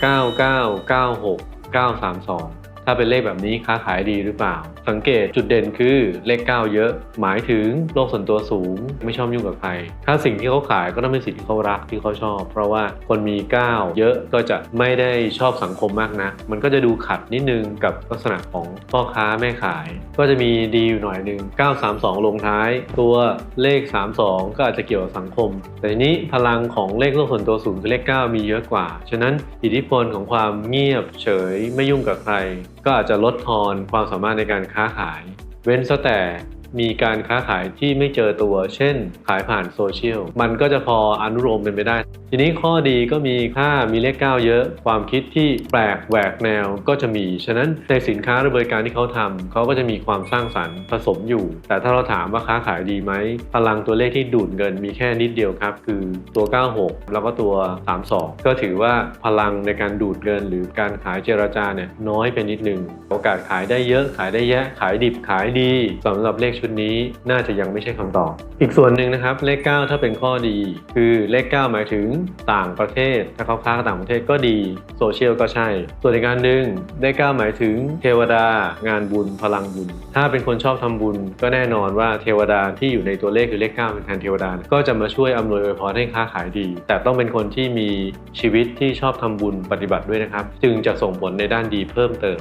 9996 932 ถ้าเป็นเลขแบบนี้ค้าขายดีหรือเปล่า สังเกตจุดเด่นคือเลข 9 เยอะ หมายถึงโลกส่วนตัวสูง ไม่ชอบยุ่งกับใคร ถ้าสิ่งที่เขาขายก็ต้องเป็นสิ่งที่เขารักที่เขาชอบ เพราะว่าคนมี 9 เยอะก็จะไม่ได้ชอบสังคมมากนะ มันก็จะดูขัดนิดนึงกับลักษณะของพ่อค้าแม่ขาย ก็จะมีดีอยู่หน่อยหนึ่ง932 ลงท้าย ตัวเลข 32 ก็อาจจะเกี่ยวกับสังคม แต่ทีนี้พลังของเลขโลกส่วนตัวสูงคือเลข 9 มีเยอะกว่า ฉะนั้นอิทธิพลของความเงียบเฉยไม่ยุ่งกับใครก็อาจจะลดทอนความสามารถในการค้าขาย เว้นซะแต่ มีการค้าขายที่ไม่เจอตัว เช่น ขายผ่านโซเชียล มันก็จะพออนุโลมเป็นไปได้ ทีนี้ข้อดีก็มีค่ามีเลข 9 เยอะ ความคิดที่แปลกแหวกแนวก็จะมี ฉะนั้นในสินค้าหรือบริการที่เขาทำเขาก็จะมีความสร้างสรรค์ผสมอยู่ แต่ถ้าเราถามว่าค้าขายดีไหม พลังตัวเลขที่ดูดเงินมีแค่นิดเดียวครับ คือตัว 96 แล้วก็ตัว 32 ก็ถือว่าพลังในการดูดเงิน หรือการขายเจรจาเนี่ยน้อยไปนิดนึง โอกาสขายได้เยอะขายได้แยะขายดิบขายดีสำหรับเลขชุดนี้น่าจะยังไม่ใช่คำตอบ อีกส่วนหนึ่งนะครับเลข 9 ถ้าเป็นข้อดี คือเลข 9 หมายถึงต่างประเทศ ถ้าเขาค้ากับต่างประเทศก็ดีโซเชียลก็ใช่ ส่วนอีกการหนึ่งเลข 9 หมายถึงเทวดางานบุญพลังบุญ ถ้าเป็นคนชอบทำบุญ ก็แน่นอนว่าเทวดาที่อยู่ในตัวเลขคือเลข 9 เป็นแทนเทวดา ก็จะมาช่วยอำนวยอวยพรให้ค้าขายดี แต่ต้องเป็นคนที่มีชีวิตที่ชอบทำบุญปฏิบัติด้วยนะครับ จึงจะส่งผลในด้านดีเพิ่มเติม